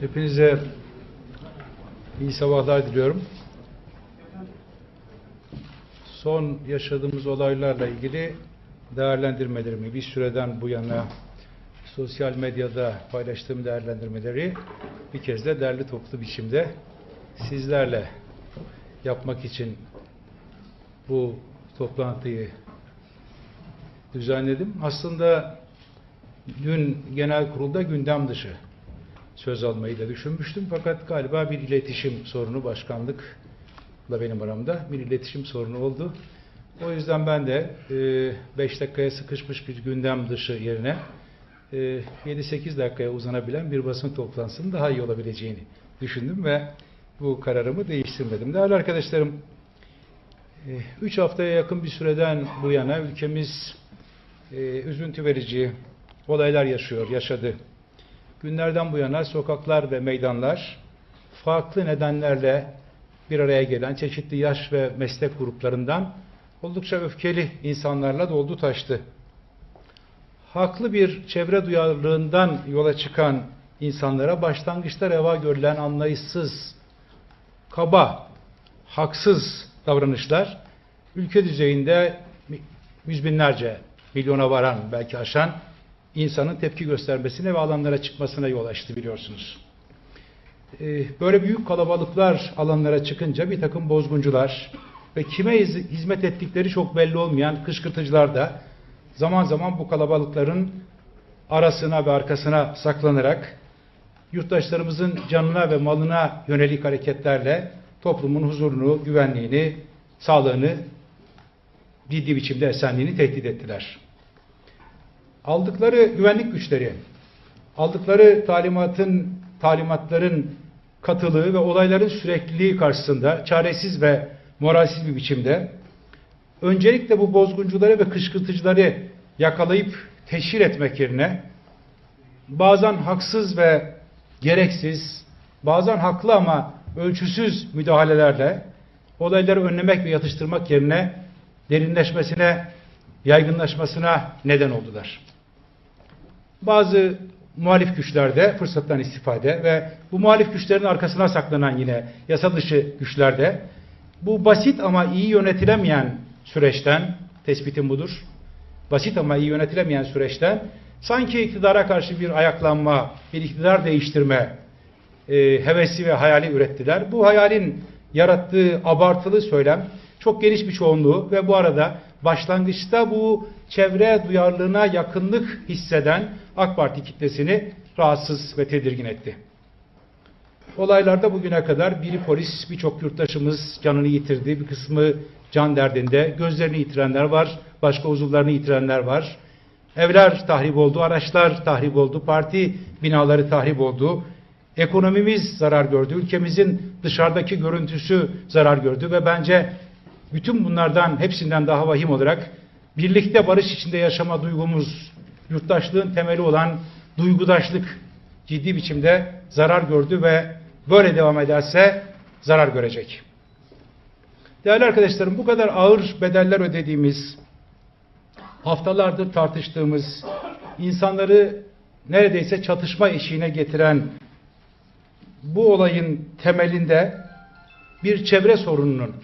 Hepinize iyi sabahlar diliyorum. Son yaşadığımız olaylarla ilgili değerlendirmelerimi bir süreden bu yana sosyal medyada paylaştığım değerlendirmeleri bir kez de derli toplu biçimde sizlerle yapmak için bu toplantıyı düzenledim. Aslında dün genel kurulda gündem dışı söz almayı da düşünmüştüm. Fakat galiba bir iletişim sorunu başkanlıkla benim aramda bir iletişim sorunu oldu. O yüzden ben de 5 dakikaya sıkışmış bir gündem dışı yerine 7-8 dakikaya uzanabilen bir basın toplantısının daha iyi olabileceğini düşündüm ve bu kararımı değiştirmedim. Değerli arkadaşlarım, 3 haftaya yakın bir süreden bu yana ülkemiz e, üzüntü verici olaylar yaşıyor, yaşadı. Günlerden bu yana sokaklar ve meydanlar farklı nedenlerle bir araya gelen çeşitli yaş ve meslek gruplarından oldukça öfkeli insanlarla doldu taştı. Haklı bir çevre duyarlılığından yola çıkan insanlara başlangıçta reva görülen anlayışsız, kaba, haksız davranışlar ülke düzeyinde yüz binlerce milyona varan belki aşan insanın tepki göstermesine ve alanlara çıkmasına yol açtı biliyorsunuz. Ee, böyle büyük kalabalıklar alanlara çıkınca bir takım bozguncular ve kime hizmet ettikleri çok belli olmayan kışkırtıcılar da zaman zaman bu kalabalıkların arasına ve arkasına saklanarak yurttaşlarımızın canına ve malına yönelik hareketlerle toplumun huzurunu, güvenliğini, sağlığını ciddi biçimde esenliğini tehdit ettiler. Aldıkları güvenlik güçleri, aldıkları talimatın, talimatların katılığı ve olayların sürekliliği karşısında çaresiz ve moralsiz bir biçimde öncelikle bu bozguncuları ve kışkırtıcıları yakalayıp teşhir etmek yerine bazen haksız ve gereksiz, bazen haklı ama ölçüsüz müdahalelerle olayları önlemek ve yatıştırmak yerine derinleşmesine, yaygınlaşmasına neden oldular. Bazı muhalif güçlerde fırsattan istifade ve bu muhalif güçlerin arkasına saklanan yine yasa dışı güçlerde bu basit ama iyi yönetilemeyen süreçten, tespitim budur, basit ama iyi yönetilemeyen süreçten sanki iktidara karşı bir ayaklanma, bir iktidar değiştirme e, hevesi ve hayali ürettiler. Bu hayalin yarattığı abartılı söylem çok geniş bir çoğunluğu ve bu arada başlangıçta bu çevre duyarlılığına yakınlık hisseden AK Parti kitlesini rahatsız ve tedirgin etti. Olaylarda bugüne kadar biri polis, birçok yurttaşımız canını yitirdi. Bir kısmı can derdinde. Gözlerini yitirenler var, başka uzuvlarını yitirenler var. Evler tahrip oldu, araçlar tahrip oldu, parti binaları tahrip oldu. Ekonomimiz zarar gördü, ülkemizin dışarıdaki görüntüsü zarar gördü ve bence bütün bunlardan hepsinden daha vahim olarak birlikte barış içinde yaşama duygumuz, yurttaşlığın temeli olan duygudaşlık ciddi biçimde zarar gördü ve böyle devam ederse zarar görecek. Değerli arkadaşlarım bu kadar ağır bedeller ödediğimiz, haftalardır tartıştığımız, insanları neredeyse çatışma eşiğine getiren bu olayın temelinde bir çevre sorununun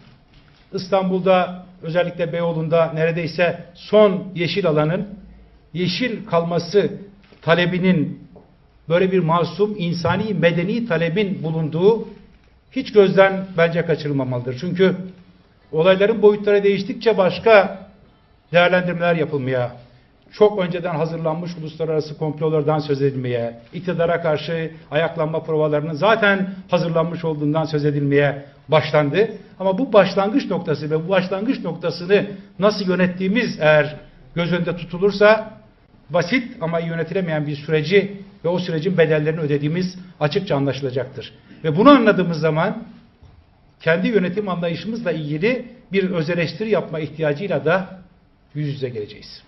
İstanbul'da özellikle Beyoğlu'nda neredeyse son yeşil alanın yeşil kalması talebinin böyle bir masum insani medeni talebin bulunduğu hiç gözden bence kaçırılmamalıdır. Çünkü olayların boyutları değiştikçe başka değerlendirmeler yapılmaya, çok önceden hazırlanmış uluslararası komplolardan söz edilmeye, iktidara karşı ayaklanma provalarının zaten hazırlanmış olduğundan söz edilmeye başlandı. Ama bu başlangıç noktası ve bu başlangıç noktasını nasıl yönettiğimiz eğer göz önünde tutulursa basit ama yönetilemeyen bir süreci ve o sürecin bedellerini ödediğimiz açıkça anlaşılacaktır. Ve bunu anladığımız zaman kendi yönetim anlayışımızla ilgili bir öz yapma ihtiyacıyla da yüz yüze geleceğiz.